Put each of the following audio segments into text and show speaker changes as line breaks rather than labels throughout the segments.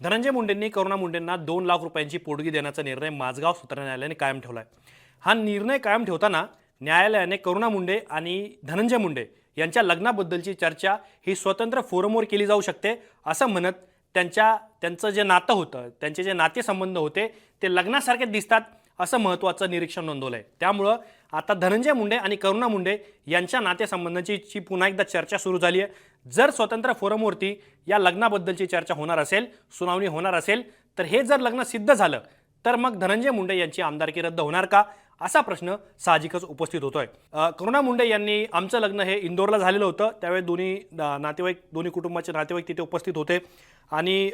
धनंजय मुंडेंनी करुणा मुंडेंना दोन लाख रुपयांची पोटगी देण्याचा निर्णय माझगाव सत्र न्यायालयाने कायम ठेवला आहे हा निर्णय कायम ठेवताना न्यायालयाने करुणा मुंडे आणि धनंजय मुंडे यांच्या लग्नाबद्दलची चर्चा ही स्वतंत्र फोरमवर केली जाऊ शकते असं म्हणत त्यांच्या त्यांचं जे नातं होतं त्यांचे जे नातेसंबंध होते ते लग्नासारखे दिसतात. असं महत्त्वाचं निरीक्षण नोंदवलं आहे त्यामुळं आता धनंजय मुंडे आणि करुणा मुंडे यांच्या नातेसंबंधाची ची पुन्हा एकदा चर्चा सुरू झाली आहे. जर स्वतंत्र फोरमवरती या लग्नाबद्दलची चर्चा होणार असेल सुनावणी होणार असेल तर हे जर लग्न सिद्ध झालं तर मग धनंजय मुंडे यांची आमदारकी रद्द होणार का? असा प्रश्न साहजिकच उपस्थित होतोय. करुणा मुंडे यांनी आमचं लग्न हे इंदोरला झालेलं होतं. त्यावेळी दोन्ही नातेवाईक दोन्ही कुटुंबाचे नातेवाईक तिथे उपस्थित होते. आणि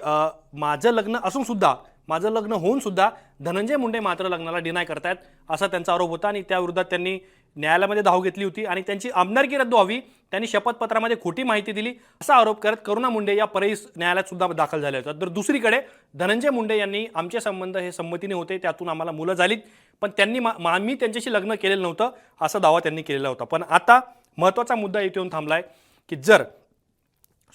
माझं लग्न असून सुद्धा माझं लग्न होऊन सुद्धा धनंजय मुंडे मात्र लग्नाला डिनाय करतायत असा त्यांचा आरोप होता. आणि त्याविरोधात त्यांनी न्यायालयामध्ये धाव घेतली होती आणि त्यांची आमदारकी रद्द व्हावी त्यांनी शपथपत्रामध्ये खोटी माहिती दिली असा आरोप करत करुणा मुंडे या परळी न्यायालयात सुद्धा दाखल झाल्या होत्या तर दुसरीकडे धनंजय मुंडे यांनी आमचे संबंध हे संमतीने होते त्यातून आम्हाला मुलं झालीत पण त्यांनी मा- मी त्यांच्याशी लग्न केलेलं नव्हतं असा दावा त्यांनी केलेला होता. पण आता महत्त्वाचा मुद्दा इथे येऊन थांबलाय की जर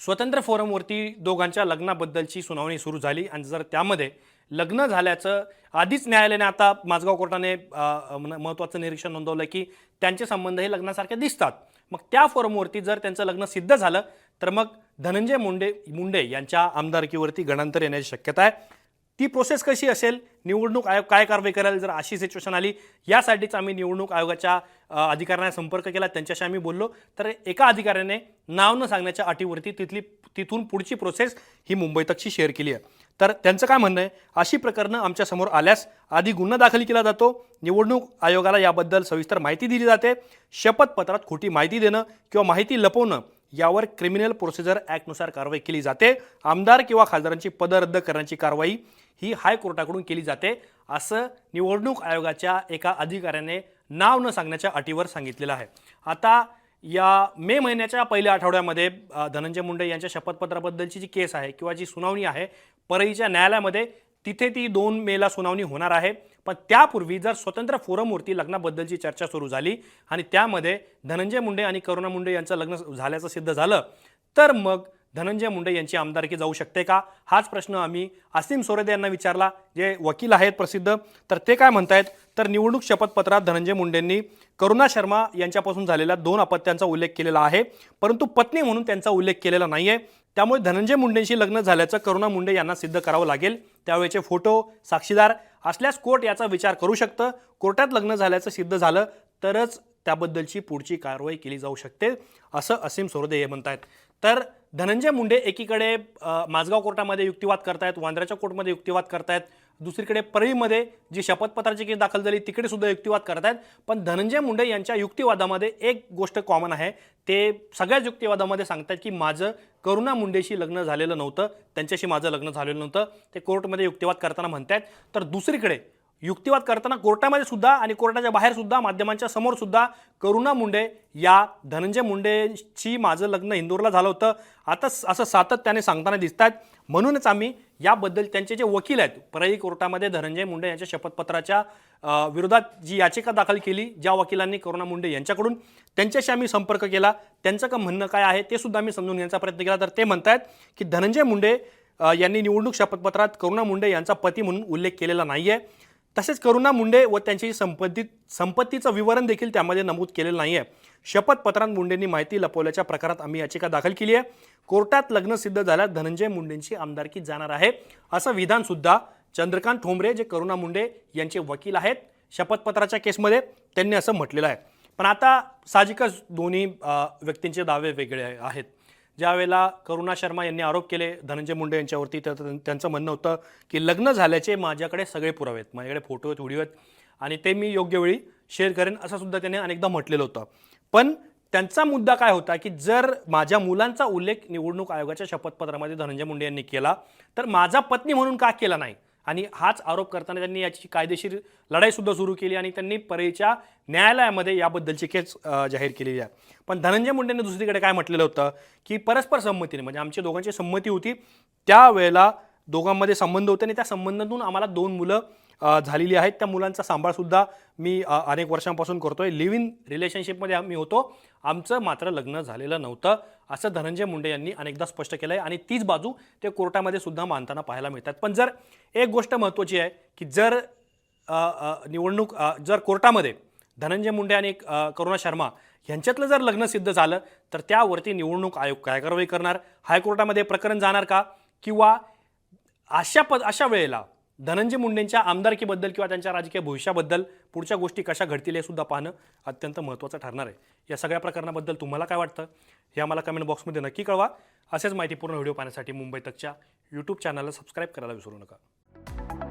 स्वतंत्र फोरमवरती दोघांच्या लग्नाबद्दलची सुनावणी सुरू झाली आणि जर त्यामध्ये लग्न झाल्याचं आधीच न्यायालयाने आता माझगाव कोर्टाने महत्त्वाचं निरीक्षण नोंदवलं की त्यांचे संबंध हे लग्नासारखे दिसतात. मग त्या फोरमवरती जर त्यांचं लग्न सिद्ध झालं तर मग धनंजय मुंडे मुंडे यांच्या आमदारकीवरती गणांतर येण्याची शक्यता आहे. ती प्रोसेस कशी असेल? निवडणूक आयोग काय कारवाई करेल जर अशी सिच्युएशन आली यासाठीच आम्ही निवडणूक आयोगाच्या अधिकाऱ्यांना संपर्क केला. त्यांच्याशी आम्ही बोललो. तर एका अधिकाऱ्याने नाव न सांगण्याच्या अटीवरती तिथली तिथून पुढची प्रोसेस ही मुंबई तकशी शेअर केली आहे. तर त्यांचं काय म्हणणं आहे? अशी प्रकरणं आमच्यासमोर आल्यास आधी गुन्हा दाखल केला जातो. निवडणूक आयोगाला याबद्दल सविस्तर माहिती दिली जाते. शपथपत्रात खोटी माहिती देणं किंवा माहिती लपवणं यावर क्रिमिनल प्रोसिजर ॲक्टनुसार कारवाई केली जाते. आमदार किंवा खासदारांची पदं रद्द करण्याची कारवाई ही हायकोर्टाकडून केली जाते. असं निवडणूक आयोगाच्या एका अधिकाऱ्याने नाव न सांगण्याच्या अटीवर सांगितलेलं आहे. आता या मे महिन्याच्या पहिल्या आठवड्यामध्ये धनंजय मुंडे यांच्या शपथपत्राबद्दलची जी केस आहे किंवा जी सुनावणी आहे परळीच्या न्यायालयामध्ये तिथे ती दोन मेला सुनावणी होणार आहे. पण त्यापूर्वी जर स्वतंत्र फोरमवरती लग्नाबद्दलची चर्चा सुरू झाली आणि त्यामध्ये धनंजय मुंडे आणि करुणा मुंडे यांचं लग्न झाल्याचं सिद्ध झालं तर मग धनंजय मुंडे यांची आमदारकी जाऊ शकते का? हाच प्रश्न आम्ही असीम सोरेदे यांना विचारला जे वकील आहेत प्रसिद्ध. तर ते काय म्हणतायत? तर निवडणूक शपथपत्रात धनंजय मुंडेंनी करुणा शर्मा यांच्यापासून झालेल्या दोन अपत्यांचा उल्लेख केलेला आहे. परंतु पत्नी म्हणून त्यांचा उल्लेख केलेला नाही आहे त्यामुळे धनंजय मुंडेंशी लग्न झाल्याचं करुणा मुंडे यांना सिद्ध करावं लागेल. त्यावेळेचे फोटो साक्षीदार असल्यास कोर्ट याचा विचार करू शकतं. कोर्टात लग्न झाल्याचं सिद्ध झालं तरच त्याबद्दलची पुढची कारवाई केली जाऊ शकते असं असीम सोरदे हे म्हणत आहेत तर धनंजय मुंडे एकीकडे माझगाव कोर्टामध्ये युक्तिवाद करतायत वांद्र्याच्या कोर्टमध्ये युक्तिवाद करतायत दुसरीकडे परळीमध्ये जी शपथपत्राची केस दाखल झाली तिकडे सुद्धा युक्तिवाद करतायत. पण धनंजय मुंडे यांच्या युक्तिवादामध्ये एक गोष्ट कॉमन आहे. ते सगळ्याच युक्तिवादामध्ये सांगतात की माझं करुणा मुंडेशी लग्न झालेलं नव्हतं त्यांच्याशी माझं लग्न झालेलं नव्हतं. ते कोर्टमध्ये युक्तिवाद करताना म्हणतायत. तर दुसरीकडे युक्तिवाद करताना कोर्टामध्ये सुद्धा आणि कोर्टाच्या बाहेर सुद्धा माध्यमांच्या समोर सुद्धा करुणा मुंडे या धनंजय मुंडेची माझं लग्न इंदोरला झालं होतं. आता स- असं सातत्याने सांगताना दिसत आहेत म्हणूनच आम्ही याबद्दल त्यांचे जे वकील आहेत परळी कोर्टामध्ये धनंजय मुंडे यांच्या शपथपत्राच्या विरोधात जी याचिका दाखल केली ज्या वकिलांनी करुणा मुंडे यांच्याकडून त्यांच्याशी आम्ही संपर्क केला. त्यांचं का म्हणणं काय आहे ते सुद्धा आम्ही समजून घेण्याचा प्रयत्न केला. तर ते म्हणतायत की धनंजय मुंडे यांनी निवडणूक शपथपत्रात करुणा मुंडे यांचा पती म्हणून उल्लेख केलेला नाही आहे तसेच करुणा मुंडे व त्यांची संपत्ती संपत्तीचं विवरण देखील त्यामध्ये नमूद केलेलं नाही आहे शपथपत्रात मुंडेंनी माहिती लपवल्याच्या प्रकारात आम्ही याचिका दाखल केली आहे. कोर्टात लग्न सिद्ध झाल्यास धनंजय मुंडेंची आमदारकी जाणार आहे असं विधानसुद्धा चंद्रकांत ठोंबरे जे करुणा मुंडे यांचे वकील आहेत शपथपत्राच्या केसमध्ये त्यांनी असं म्हटलेलं आहे. पण आता साहजिकच दोन्ही व्यक्तींचे दावे वेगळे आहेत. ज्यावेळेला करुणा शर्मा यांनी आरोप केले धनंजय मुंडे यांच्यावरती तर त्यांचं म्हणणं होतं की लग्न झाल्याचे माझ्याकडे सगळे पुरावे आहेत. माझ्याकडे फोटो आहेत व्हिडिओ आहेत आणि ते मी योग्य वेळी शेअर करेन असं सुद्धा त्याने अनेकदा म्हटलेलं होतं. पण त्यांचा मुद्दा काय होता की जर माझ्या मुलांचा उल्लेख निवडणूक आयोगाच्या शपथपत्रामध्ये धनंजय मुंडे यांनी केला तर माझा पत्नी म्हणून का केला नाही? आणि हाच आरोप करताना त्यांनी याची कायदेशीर लढाईसुद्धा सुरू केली आणि त्यांनी परेच्या न्यायालयामध्ये याबद्दलची केस जाहीर केलेली आहे. पण धनंजय मुंडेंनी दुसरीकडे काय म्हटलेलं होतं की परस्पर संमतीने म्हणजे आमची दोघांची संमती होती त्यावेळेला दोघांमध्ये संबंध होते आणि त्या संबंधातून आम्हाला दोन मुलं झालेली आहेत. त्या मुलांचा सांभाळसुद्धा मी अनेक वर्षांपासून करतो आहे लिव्ह इन रिलेशनशिपमध्ये आम्ही होतो. आमचं मात्र लग्न झालेलं नव्हतं असं धनंजय मुंडे यांनी अनेकदा स्पष्ट केलं आहे आणि तीच बाजू ते कोर्टामध्ये सुद्धा मानताना पाहायला मिळतात. पण जर एक गोष्ट महत्त्वाची आहे की जर निवडणूक जर कोर्टामध्ये धनंजय मुंडे आणि करुणा शर्मा यांच्यातलं जर लग्न सिद्ध झालं तर त्यावरती निवडणूक आयोग काय कारवाई करणार? हायकोर्टामध्ये प्रकरण जाणार का? किंवा अशा पद अशा वेळेला धनंजय मुंडेंच्या आमदारकीबद्दल किंवा त्यांच्या राजकीय भविष्याबद्दल पुढच्या गोष्टी कशा घडतील हे सुद्धा पाहणं अत्यंत महत्त्वाचं ठरणार आहे. या सगळ्या प्रकरणाबद्दल तुम्हाला काय वाटतं? हे आम्हाला कमेंट बॉक्समध्ये नक्की कळवा. असेच माहितीपूर्ण व्हिडिओ पाहण्यासाठी मुंबई तकच्या यूट्यूब चॅनलला सबस्क्राईब करायला विसरू नका.